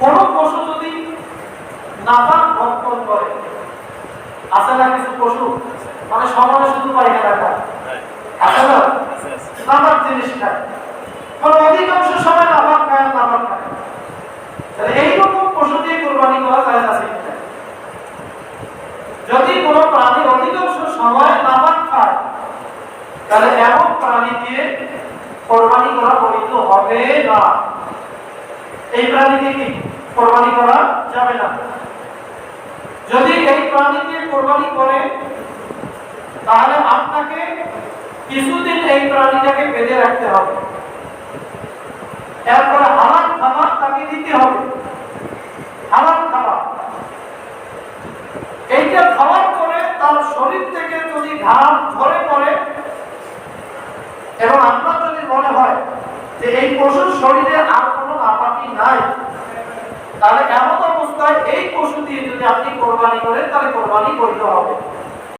কোনো পশু যদি নাপাক ভক্ষণ করে আছে না কিছু পশু? মানে সমানে শুধু পায়খানা খায় আছে না? নাপাক জিনিস খায় মানে অধিকাংশ সময় নাপাক খায় নাপাক খায় তাহলে এইরকম পশু দিয়ে কোরবানি করা যায় না যদি কোনো প্রাণী অধিকাংশ সময় নাপাক খায় তাহলে এমন প্রাণী দিয়ে কোরবানি করা বৈধ হবে না। এই প্রাণী দিয়ে কি কোরবানি করা যাবে না? যদি এই প্রাণী দিয়ে কোরবানি করে, তাহলে আপনাকে কিছুদিন এই প্রাণীটাকে বেঁধে রাখতে হবে। এরপরে হালাল খাবার তাকে দিতে হবে। হালাল খাবার। এইটা খাওয়ার পরে তার শরীর থেকে যদি ঘাম নাই। তাহলে এমন অবস্থায় এই পশু দিয়ে যদি আপনি কোরবানি করেন, তাহলে কোরবানি করতে হবে।